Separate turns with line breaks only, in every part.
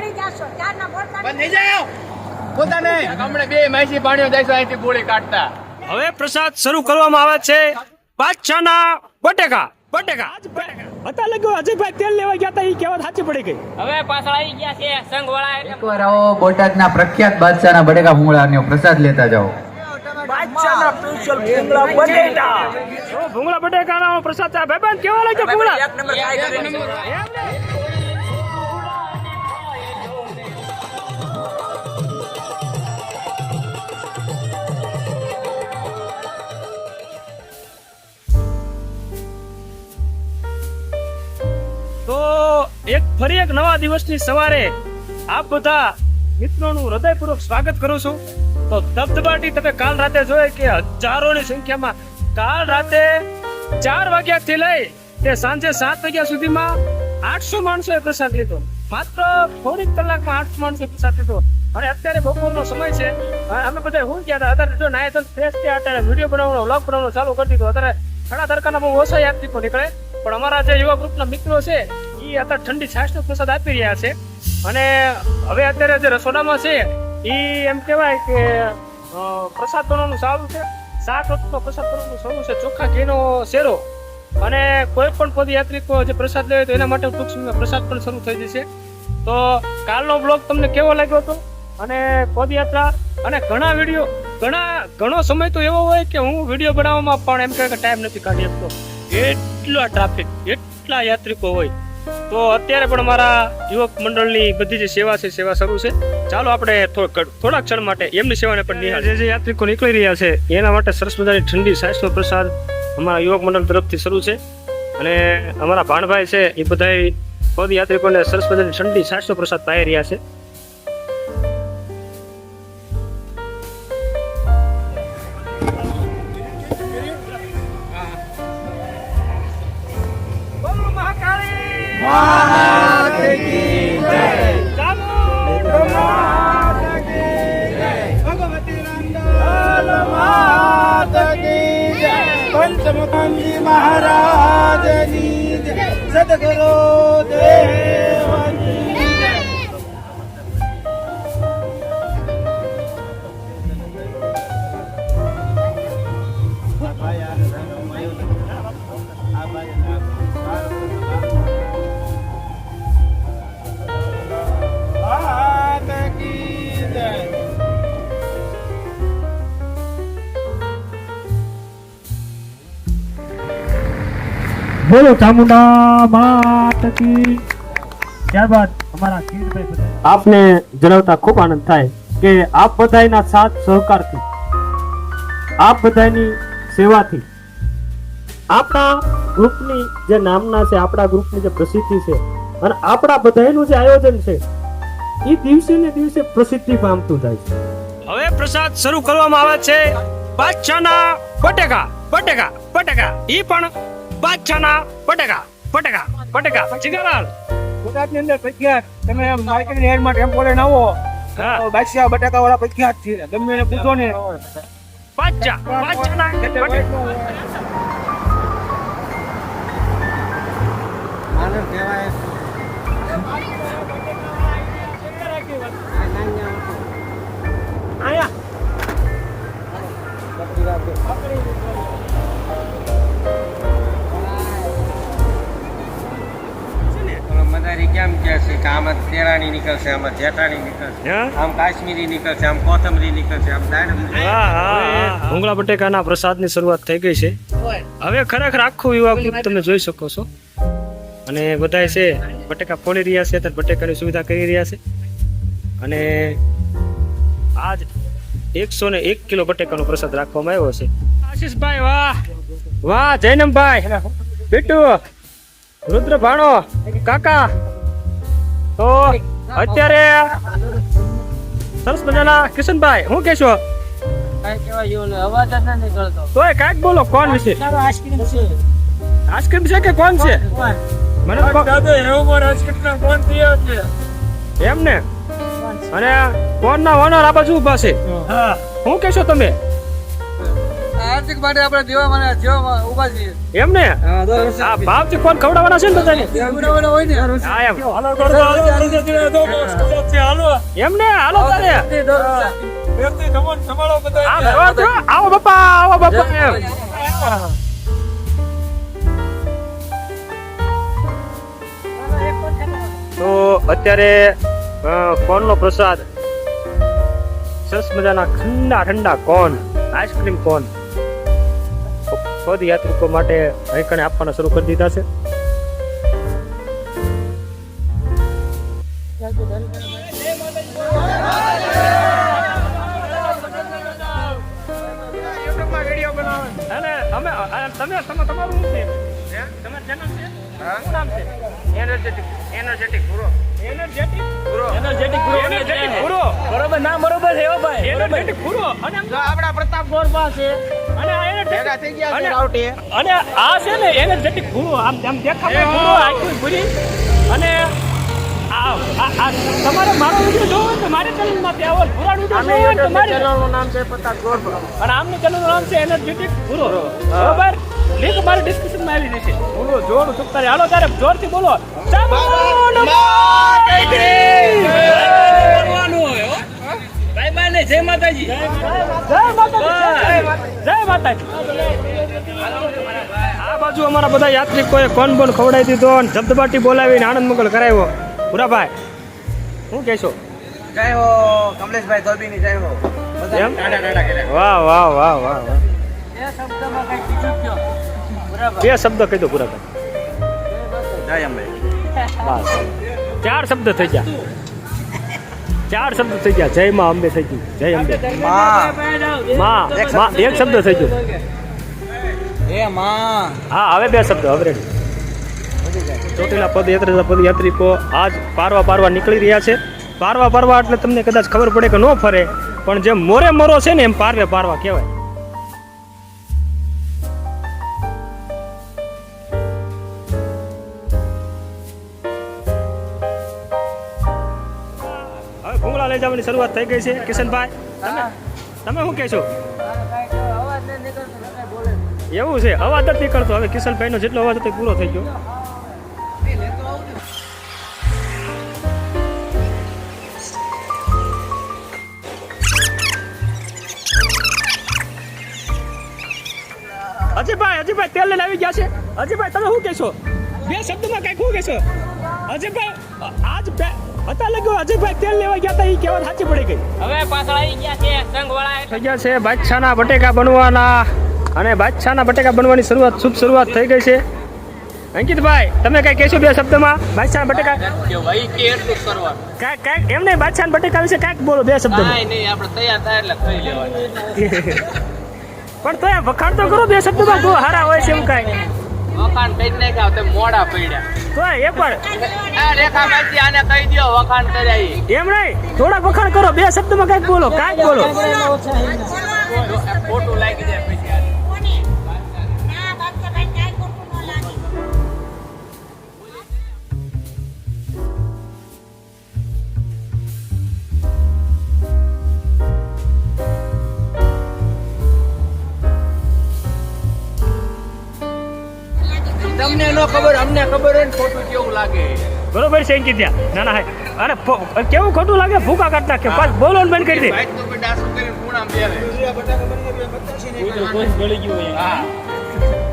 પડી જાશો ચારના બોલતા
બંધ થઈ જાઓ. પોતાને. હમણે બે માસી પાણીઓ જાય અહીંથી ગોળી કાઢતા.
હવે પ્રસાદ શરૂ કરવામાં આવે છે બાદશાહના બટેકા. બટેકા. હતા લગ્યો અજયભાઈ તેલ લેવા ગયા હતા એ કહેવત સાચી પડી ગઈ.
હવે પાછળ આવી ગયા છે સંઘ વાળા એટલે
એકવાર આવો બોટાદના પ્રખ્યાત બાદશાહના બટેકા ભૂંગળાનો પ્રસાદ લેતા જાઓ.
ભૂંગળા બટેકાનો પ્રસાદ ભાઈ બંધ કેવા લાગ્યો ભૂંગળા? તો ફરી એક નવા દિવસની સવારે આપ બધા મિત્રોનું હૃદયપૂર્વક સ્વાગત કરું છું. તો ધબધબાટી તમે કાલ રાતે જોયે કે હજારોની સંખ્યામાં કાલ રાતે ચાર વાગ્યાથી લઈ તે સાંજે સાત વાગ્યા સુધીમાં આઠસો માણસોએ પ્રસાદ લીધો. માત્ર થોડીક કલાકમાં આઠસો માણસો પ્રસાદ લીધો. અને અત્યારે બપોરનો સમય છે. અમે બધા હું ગયા હતા. અત્યારે જો નાય તો ફ્રેશ થયા અત્યારે વીડિયો બનાવવાનો વ્લોગ બનાવવાનો ચાલુ કરી દીધો. અત્યારે ઘણા તડકાના બહુ ઓછા યાત્રિકો નીકળે. પણ અમારા જે યુવા ગ્રુપના મિત્રો છે એ અત્યારે ઠંડી છાશનો પ્રસાદ આપી રહ્યા છે. અને હવે અત્યારે જે રસોડામાં છે એ એમ કહેવાય કે પ્રસાદ બનાવવાનું સારું છે. શાક રોટલો પ્રસાદ બનવાનું સારું છે. ચોખ્ખા ઘીનો શેરો. અને કોઈ પણ પદયાત્રિકો જે પ્રસાદ લે તો એના માટે ટૂંક સમયમાં પ્રસાદ પણ શરૂ થઈ જશે. તો કાલનો બ્લોગ તમને કેવો લાગ્યો હતો? અને પદયાત્રા અને ઘણા વીડિયો, ઘણા, ઘણો સમય તો એવો હોય કે હું વીડિયો બનાવવામાં પણ એમ કે ટાઈમ નથી કાઢી શકતો. એટલા ટ્રાફિક એટલા યાત્રિકો હોય. તો અત્યારે પણ મારા યુવક મંડળની બધી જે સેવા છે, સેવા શરૂ છે. ચાલો આપણે થોડા ક્ષણ માટે એમની સેવાને પણ નિહાળ જે યાત્રિકો નીકળી રહ્યા છે, એના માટે સરસ મજાની ઠંડી સાસનો પ્રસાદ અમારા યુવક મંડળ તરફથી શરૂ છે. અને અમારા ભાણભાઈ છે, એ બધા પદયાત્રિકોને સરસ મજાની ઠંડી સાસનો પ્રસાદ પાઈ રહ્યા છે.
गांधी महाराज सदगुरु
બોલો ચામુંડા માત કી. ત્યારબાદ અમારા કીર્તભાઈ
આપને જણાવતા ખૂબ આનંદ થાય કે આપ બધાયના સાથ સહકારથી આપ બધાની સેવાથી આપણા ગ્રુપની જે નામના છે આપણા ગ્રુપની જે પ્રસિદ્ધિ છે અને આપણા બધાનું જે આયોજન છે એ દિવસે ને દિવસે પ્રસિદ્ધિ પામતું જાય છે. હવે પ્રસાદ શરૂ કરવામાં આવે છે. બાદશાહના બટેકા બટેકા બટેકા. એ પણ બાદશાહના બટેકા બટેકા બટેકા જીગાલાલ
ગુજરાતની અંદર પ્રખ્યાત તમે માર્કેટની હેડમાં ટેમ્પો લઈને આવો બાદશાહ બટાકા વાળા પ્રખ્યાત છે ગમે એને પૂછો ને.
બાદશાહ બાદશાહના બટેકા.
મદારી કેમ કે આમાં તેરાણી નીકળશે આમાં જેઠાણી નીકળશે આમ કાશ્મીરી નીકળશે આમ કોથમરી નીકળશે આમ દાડમ
ભૂંગળા બટેકાના પ્રસાદની શરૂઆત થઈ ગઈ છે. હવે ખરેખર આખું યુવા તમે જોઈ શકો છો. અને બધા છે બટેકા ફોડી રહ્યા છે અત્યારે બટેકાની સુવિધા કરી રહ્યા છે. અને આજ એકસો ને એક કિલો બટેકાનો પ્રસાદ રાખવામાં આવ્યો છે. આશીષભાઈ વાહ! વાહ જૈનમભાઈ બીટુ રુદ્ર ભાણો કાકા. તો અત્યારે સરસ મજાના કિશનભાઈ હું કહેશો? તોય કાંઈક બોલો કોણ વિશે આઈસ્ક્રીમ છે? કે કોણ છે? મને તો એમ ને અને કોણ ના ઓનર આ બાજુ ઊભા છે? શું કહેશો તમે?
આ
માટે આપણે દેવા મને જેવા ઊભા છીએ
એમ ને આ ભાવથી કોણ ખવડાવવાના છે ને બધાને
ઉડાવવાના હોય ને
હા એમ એમ ને હાલો તારે આવો બાપા આવો બાપા તો અત્યારે કોનનો પ્રસાદ સરસ મજાના ઠંડા ઠંડા કોન આઈસ્ક્રીમ કોન પદયાત્રિકો માટે અહીંકણે આપવાના શરૂ કરી દીધા છે. અને અમે તમે તમે તમારું શું છે? છે? શું નામ છે? એનર્જેટિક એનર્જેટિક પૂરો. એનર્જેટિક પૂરો. એનર્જેટિક પૂરો. એનર્જેટિક પૂરો. બરોબર ના બરોબર છે ભાઈ. એનર્જેટિક પૂરો. અને
આપણા પ્રતાપ ગોરબા છે.
અને આ
ભેગા થઈ ગયા છે
અને-
રાવટી
અને આ છે ને એનર્જેટિક પૂરો. આમ આમ દેખાય પૂરો આખી પૂરી. અને આ આ- આ તમારે મારો વીડિયો જોવો હોય તો મારી ચેનલ ત્યાં આવો પૂરા વિડિયો જોવો તો મારી
નું નામ છે પ્રતાપ ગોરબા.
અને આમની ચેનલનું નામ છે એનર્જેટિક પૂરો. બરોબર? લિંક મારી ડિસ્ક્રિપ્શનમાં આવી જશે બોલો જોર ચૂકતા હાલો ત્યારે જોરથી બોલો. ચાલો
જય માતાજી!
જય માતાજી. જય માતાજી. આ બાજુ અમારા બધા યાત્રિકોએ કોણ બોન ખવડાવી દીધો અને ધબધબાટી બોલાવીને આનંદ મંગળ કરાવ્યો. પુરાભાઈ શું કહેશો?
જય હો કમલેશભાઈ ધોબીની જય હો.
વાહ વાહ વાહ વાહ વાહ. બે શબ્દ કહી દો
અંબે
બસ. ચાર શબ્દ થઈ ગયા. ચાર શબ્દ થઈ ગયા. જય માં અંબે થઈ ગયું. જય અંબે. માં. માં એક શબ્દ થઈ ગયો.
એ માં.
હા હવે બે શબ્દ હવે રેડી ચોટીલા પદયાત્રા પદયાત્રિકો આજ પારવા પારવા નીકળી રહ્યા છે. પારવા પારવા એટલે તમને કદાચ ખબર પડે કે ન ફરે પણ જેમ મોરે મોરો છે ને એમ પારવે પારવા કહેવાય. લઈ થઈ ગઈ છે કિશનભાઈ. તમે? તમે શું કહેશો? એવું છે? અવાજ નથી નીકળતો. હવે કિશનભાઈ નો જેટલો અવાજ હતો પૂરો થઈ ગયો. અજયભાઈ અજયભાઈ તેલ લઈને આવી ગયા છે. અજયભાઈ તમે શું કહેશો? બે શબ્દમાં કંઈક શું કહેશો? અજયભાઈ આજ બે હતા લાગ્યો અજયભાઈ તેલ લેવા ગયા હતા એ કહેવા સાચી પડી ગઈ.
હવે પાછળ આવી ગયા છે સંઘ વાળા
થઈ ગયા છે બાદશાહના બટેકા બનવાના. અને બાદશાહના બટેકા બનવાની શરૂઆત શુભ શરૂઆત થઈ ગઈ છે. અંકિતભાઈ તમે કઈ કહેશો બે શબ્દમાં? બાદશાહના બટેકા? કાંઈક કાંઈક એમ નહીં બાદશાહના બટેકા વિશે કાંઈક બોલો બે
શબ્દ આપણે તૈયાર થાય એટલે ખાઈ લેવાનું.
પણ તો વખાણ તો કરો બે શબ્દમાં બહુ હારા હોય છે એમ કાંઈ.
વખાણ કરી નાખ્યા તે મોડા પડ્યા.
એ પણ
આ રેખા માંથી આને કહી દો વખાણ કર્યા
એમ નહીં. થોડા વખાણ કરો. બે શબ્દમાં કંઈક બોલો કાંઈક બોલો.
ખોટું લાગી
છે ત્યાં ના ના. અને કેવું ખોટું લાગે? ભૂકા કાઢ નાખે પાછ બોલો બંધ કરી દે.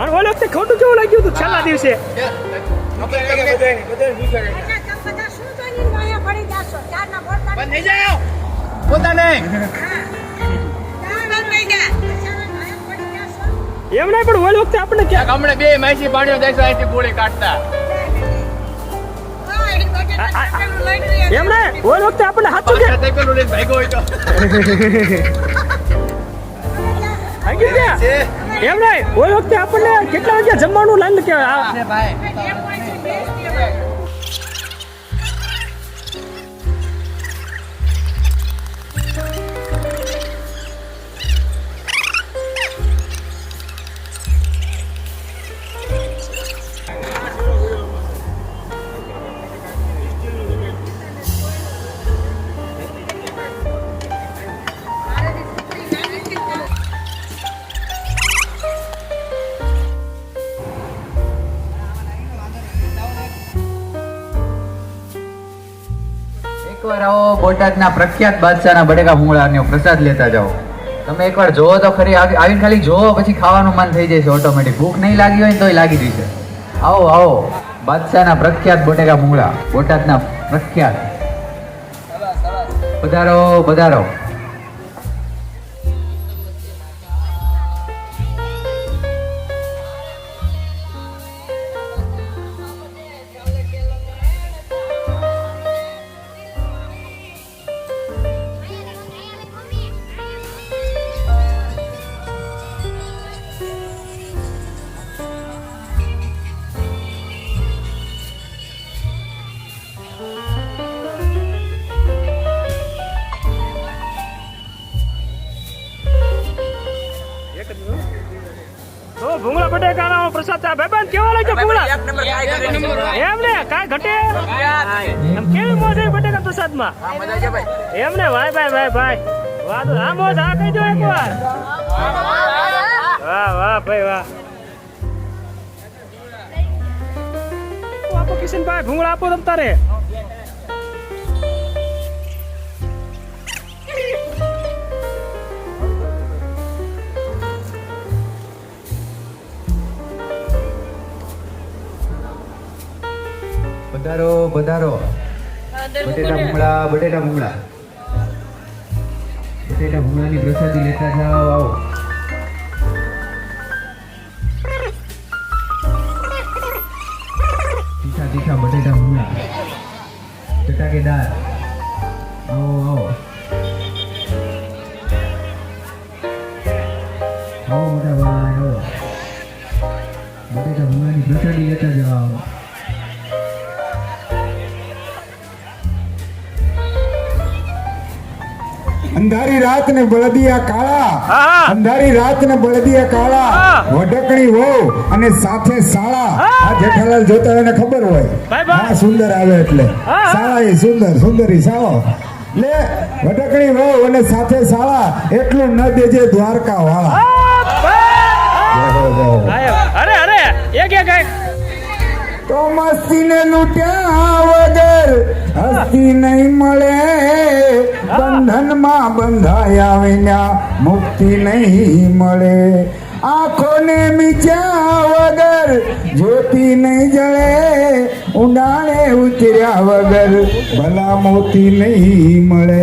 અને ઓલી વખતે ખોટું કેવું લાગ્યું હતું છેલ્લા દિવસે.
ખબર તમને બધાને- બધાને પૂછાડે.
એટલે તમે બધા શું જોઈને વાયા પડી જાશો ચારના બોલતા
બંધ થઈ જાઓ. પોતાને.
ચાર પડી ગયા વાયા પડી જાશો
એમ નહીં પણ ઓલ વખતે આપણે
ગામડે બે દેશો અહીંથી ગોળી કાઢતા.
હા એની બજેટ
આ- આ-
પેલું લઈ રહ્યા
એમ નહીં ઓલી વખતે આપણને સાચું કે
પેલું લઈને ભાગ્યો હોય તો.
ઓલી વખતે આપણને કેટલા વાગ્યા જમવાનું લાઈન કે આ
એક
આવો, બોટાદના પ્રખ્યાત બાદશાહના બટેકા ભૂંગળાનો પ્રસાદ લેતા જાઓ. તમે એકવાર જોવો તો ખરી, આવી- આવીને ખાલી જોવો પછી ખાવાનું મન થઈ જશે, ઓટોમેટિક. ભૂખ નહીં લાગી હોય ને તોય લાગી જશે. આવો આવો, બાદશાહના પ્રખ્યાત બટેકા ભૂંગળા, બોટાદના પ્રખ્યાત. પધારો પધારો.
તો ભૂંગળા બટેકાનો પ્રસાદ છે ભાઈબંધ કેવો લાગ્યો ભૂંગળા? એમ ને કાંઈ ઘટે? એમ કેવી મોજ આવી બટેકા પ્રસાદમાં? એમ ને ભાઈ ભાઈ ભાઈ ભાઈ. વાહ તો આ મોજ આ કહી દો એકવાર વાહ વાહ ભાઈ વાહ. આપો કિશનભાઈ ભૂંગળા આપો તમ તારે.
પધારો પધારો. બટેટા ભૂંગળા બટેટા ભૂંગળા. બટેટા ભૂંગળાની પ્રસાદી લેતા જાઓ આવો. તીખા તીખા બટેટા ભૂંગળા. ચટાકેદાર આવો આવો. આવો મોટા ભાઈ આવો. બટેટા ભૂંગળાની પ્રસાદી લેતા
અંધારી રાત ને બળદિયા કાળા. અંધારી રાત ને બળદિયા કાળા.
હા.
વડકણી વહુ અને સાથે શાળા આ જેઠાલાલ જોતા એને ખબર હોય. હા સુંદર આવે એટલે.
સાળા
શાળા એ સુંદર સુંદરી સાળો. લે વડકણી વહુ અને સાથે શાળા એટલું ન દેજે દ્વારકા વાળા
અરે અરે એક એક એક.
તો મસ્તીને લૂટ્યા વગર હસ્તી નહીં મળે. બંધનમાં બંધાયા વિના મુક્તિ નહીં મળે. આંખોને મીચ્યા વગર જ્યોતિ નહીં જળે. ઉડાણે ઉતર્યા વગર ભલા મોતી નહીં મળે.